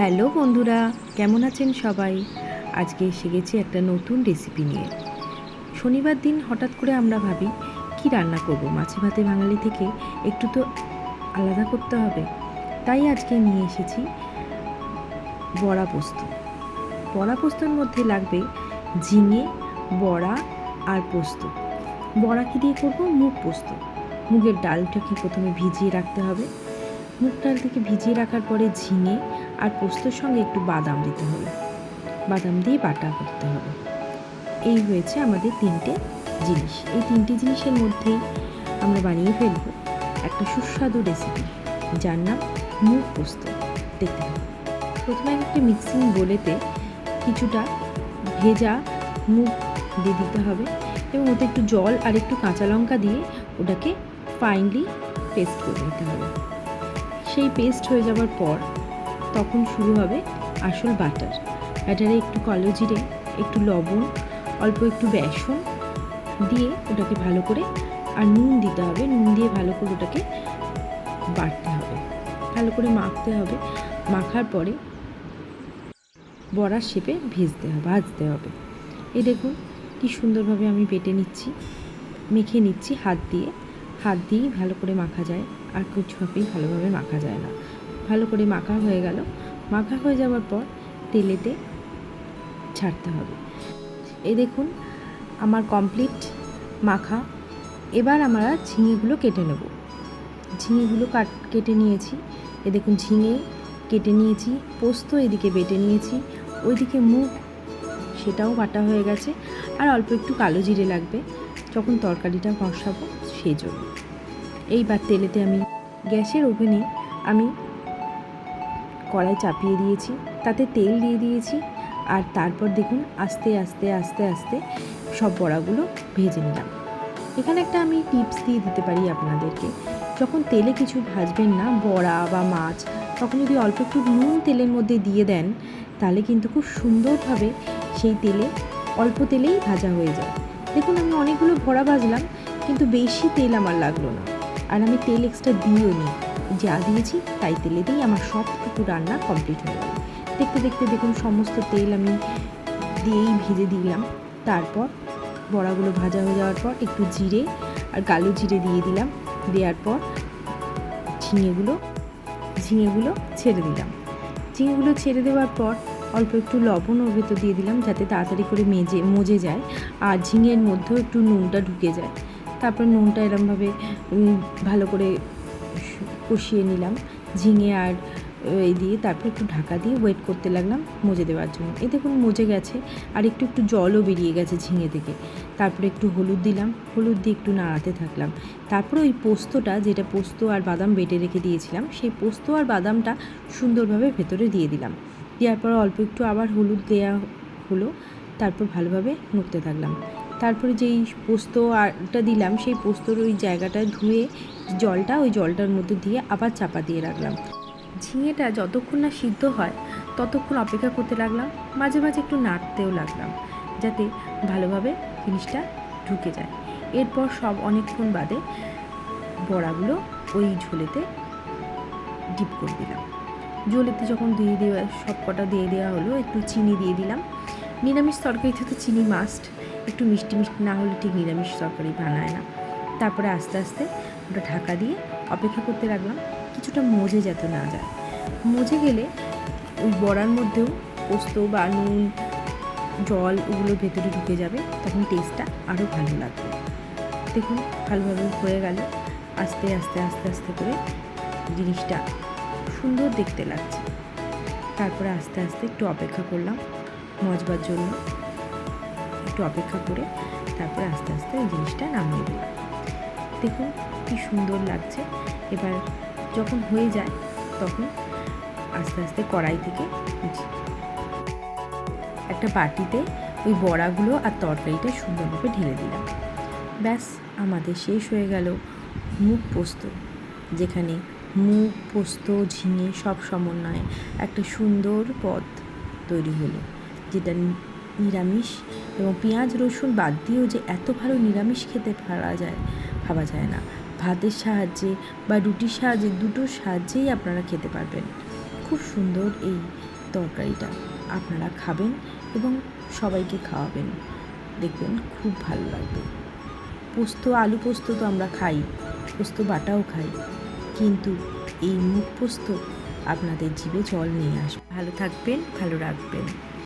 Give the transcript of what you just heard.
Hello বন্ধুরা, কেমন আছেন সবাই? আজকে এসে গেছি একটা নতুন রেসিপি নিয়ে। শনিবার দিন হঠাৎ করে আমরা ভাবি, কি রান্না করব? মাছে ভাতে বাঙালি থেকে একটু তো আলাদা করতে হবে। তাই আজকে নিয়ে এসেছি বড়া পোস্ত। বড়া পোস্তর মধ্যে লাগবে ঝিঙে, বড়া আর পোস্ত। বড়া কী দিয়ে করব? মুগ পোস্ত। মুগের ডালটাকে প্রথমে ভিজিয়ে রাখতে হবে। মুগ ডালটাকে ভিজিয়ে রাখার পরে ঝিঙে আর পোস্তর সঙ্গে একটু বাদাম দিতে হবে। বাদাম দিয়ে বাটা করতে হবে। এই হয়েছে আমাদের তিনটে জিনিস। এই তিনটে জিনিসের মধ্যেই আমরা বানিয়ে ফেলব একটা সুস্বাদু রেসিপি যার নাম মুগ পোস্ত। দেখতে হবে প্রথমে একটা মিক্সিং বোলেতে কিছুটা ভেজা মুগ দিয়ে দিতে হবে এবং ওতে একটু জল আর একটু কাঁচা লঙ্কা দিয়ে ওটাকে ফাইনলি পেস্ট করে নিতে হবে। সেই পেস্ট হয়ে যাওয়ার পর তখন শুরু হবে আসল বাটার ব্যাটারে একটু কালো জিরে, একটু লবণ, অল্প একটু বেসন দিয়ে ওটাকে ভালো করে, আর নুন দিতে হবে। নুন দিয়ে ভালো করে ওটাকে বাটতে হবে। ভালো করে মাখতে হবে। মাখার পরে বড়ার শেপে ভেজতে হবে, ভাজতে হবে। এই দেখুন কি সুন্দরভাবে আমি বেটে নিচ্ছি, মেখে নিচ্ছি হাত দিয়ে। হাত দিয়েই ভালো করে মাখা যায়, আর কিছুভাবেই ভালোভাবে মাখা যায় না। ভালো করে মাখা হয়ে গেল। মাখা হয়ে যাওয়ার পর তেলেতে ছাড়তে হবে। এই দেখুন, আমার কমপ্লিট মাখা। এবার আমরা ঝিঙেগুলো কেটে নেব। ঝিঙেগুলো কাট, কেটে নিয়েছি। এ দেখুন, ঝিঙে কেটে নিয়েছি, পোস্ত এদিকে বেটে নিয়েছি। ওইদিকে মুগ, সেটাও বাটা হয়ে গেছে। আর অল্প একটু কালো জিরে লাগবে। যখন তরকারিটা কষাবো সেই জন্য এইবার তেলেতে আমি গ্যাসের ওভেনে আমি কড়াই চাপিয়ে দিয়েছি, তাতে তেল দিয়ে দিয়েছি, আর তারপর দেখুন আস্তে আস্তে আস্তে আস্তে সব বড়াগুলো ভেজে নিলাম। এখানে একটা আমি টিপস দিয়ে দিতে পারি আপনাদেরকে। যখন তেলে কিছু ভাজবেন না, বড়া বা মাছ, তখন যদি অল্প একটু নুন তেলের মধ্যে দিয়ে দেন, তাহলে কিন্তু খুব সুন্দরভাবে সেই তেলে অল্প তেলেই ভাজা হয়ে যায়। দেখুন, আমি অনেকগুলো ভরা ভাজলাম, কিন্তু বেশি তেল আমার লাগল না। আর আমি তেল এক্সট্রা দিও নি যা দিয়েছি, তাই তেলে দিয়েই আমার সবটুকু রান্না কমপ্লিট হয়ে গেল। দেখতে দেখতে দেখুন, সমস্ত তেল আমি দিয়েই ভেজে দিলাম। তারপর বড়াগুলো ভাজা হয়ে যাওয়ার পর একটু জিরে আর কালো জিরে দিয়ে দিলাম। দেওয়ার পর ঝিঙেগুলো ঝিঙেগুলো ছেড়ে দিলাম। ঝিঙেগুলো ছেড়ে দেওয়ার পর অল্প একটু লবণ ওর ভেতর দিয়ে দিলাম যাতে তাড়াতাড়ি করে মেজে, মজে যায়। আর ঝিঙের মধ্যেও একটু নুনটা ঢুকে যায়। তারপর নুনটা এরমভাবে ভালো করে কষিয়ে নিলাম। ঝিঙে আর এই দিয়ে তারপর একটু ঢাকা দিয়ে ওয়েট করতে লাগলাম মজে দেওয়ার জন্য। এ দেখুন মজে গেছে। আর একটু একটু জলও বেরিয়ে গেছে ঝিঙে থেকে। তারপরে একটু হলুদ দিলাম। হলুদ দিয়ে একটু নাড়াতে থাকলাম। তারপরে ওই পোস্তটা, যেটা পোস্ত আর বাদাম বেটে রেখে দিয়েছিলাম, সেই পোস্ত আর বাদামটা সুন্দরভাবে ভেতরে দিয়ে দিলাম। দেওয়ার পর অল্প একটু আবার হলুদ দেওয়া হলো, তারপর ভালোভাবে নড়তে থাকলাম। তারপরে যেই পোস্ত আরটা দিলাম, সেই পোস্তর ওই জায়গাটা ধুয়ে জলটা ওই জলটার মধ্যে দিয়ে আবার চাপা দিয়ে রাখলাম। ঝিঙেটা যতক্ষণ না সিদ্ধ হয়, ততক্ষণ অপেক্ষা করতে লাগলাম, মাঝে মাঝে একটু নাড়তেও লাগলাম, যাতে ভালোভাবে জিনিসটা ঢুকে যায়। এরপর সব অনেকক্ষণ বাদে বড়াগুলো ওই ঝোলেতে ডিপ করে দিলাম। ঝোলেতে যখন দিয়ে দেওয়া, সব কটা দিয়ে দেওয়া হলো, একটু চিনি দিয়ে দিলাম। নিরামিষ তরকারিতে তো চিনি মাস্ট একটু মিষ্টি মিষ্টি না হলে ঠিক নিরামিষ তরকারি বানায় না। তারপরে আস্তে আস্তে ওটা ঢাকা দিয়ে অপেক্ষা করতে লাগলাম, কিছুটা মজে যাতে না যায়। মজে গেলে ওই বড়ার মধ্যেও পোস্ত বা নুন, জল ওগুলো ভেতরে ঢুকে যাবে, তখন টেস্টটা আরও ভালো লাগবে। দেখুন, ভালোভাবে হয়ে গেল। আস্তে আস্তে আস্তে আস্তে করে জিনিসটা সুন্দর দেখতে লাগছে। তারপরে আস্তে আস্তে একটু অপেক্ষা করলাম মজবার জন্য। একটু অপেক্ষা করে তারপরে আস্তে আস্তে ওই জিনিসটা নামিয়ে দিলাম। দেখুন কি সুন্দর লাগছে। এবার যখন হয়ে যায় তখন আস্তে আস্তে কড়াই থেকে একটা বাটিতে ওই বড়াগুলো আর তরকারিটা সুন্দরভাবে ঢেলে দিলাম। ব্যাস, আমাদের শেষ হয়ে গেল মুখ পোস্ত, যেখানে মুগ পোস্ত, ঝিঙে সব সমন্বয়ে একটা সুন্দর পদ তৈরি হলো, যেটা নিরামিষ এবং পেঁয়াজ, রসুন বাদ দিয়েও যে এত ভালো নিরামিষ খেতে পারা যায়, ভাবা যায় না। ভাতের সাহায্যে বা রুটির সাহায্যে দুটোর সাহায্যেই আপনারা খেতে পারবেন। খুব সুন্দর এই তরকারিটা। আপনারা খাবেন এবং সবাইকে খাওয়াবেন। দেখবেন খুব ভালো লাগবে। পোস্ত, আলু পোস্ত তো আমরা খাই, পোস্ত বাটাও খাই। কিন্তু এই মুখপোস্ত আপনাদের জীবে জল নিয়ে আসবে। ভালো থাকবেন ভালো রাখবেন।